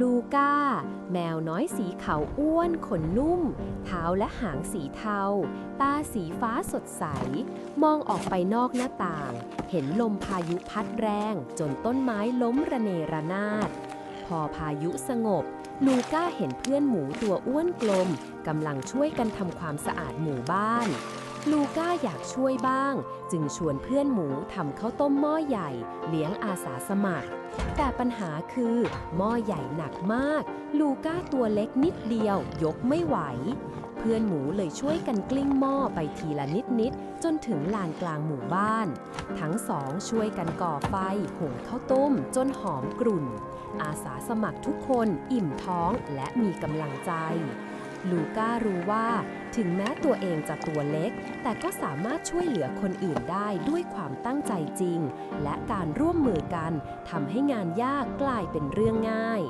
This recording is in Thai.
ลูก้า แมวน้อยสีขาวอ้วน ขนนุ่ม เท้าและหางสีเทา ตาสีฟ้าสดใส มองออกไปนอกหน้าต่าง เห็นลมพายุพัดแรงจนต้นไม้ล้มระเนระนาด พอพายุสงบ ลูก้าเห็นเพื่อนหมูตัวอ้วนกลมกำลังช่วยกันทำความสะอาดหมู่บ้าน ลูก้าอยากช่วยบ้าง จึงชวนเพื่อนหมูทำข้าวต้มหม้อใหญ่ เลี้ยงอาสาสมัคร แต่ปัญหาคือหม้อใหญ่หนักมาก ลูก้าตัวเล็กนิดเดียวยกไม่ไหว เพื่อนหมูเลยช่วยกันกลิ้งหม้อไปทีละนิดนิดๆจนถึงลานกลางหมู่บ้าน ทั้งสองช่วยกันก่อไฟหุงข้าวต้มจนหอมกรุ่น อาสาสมัครทุกคนอิ่มท้องและมีกำลังใจ ลูก้ารู้ว่า ถึงแม้ตัวเองจะตัวเล็ก แต่ก็สามารถช่วยเหลือคนอื่นได้ด้วยความตั้งใจจริง และการร่วมมือกันทำให้งานยากกลายเป็นเรื่องง่าย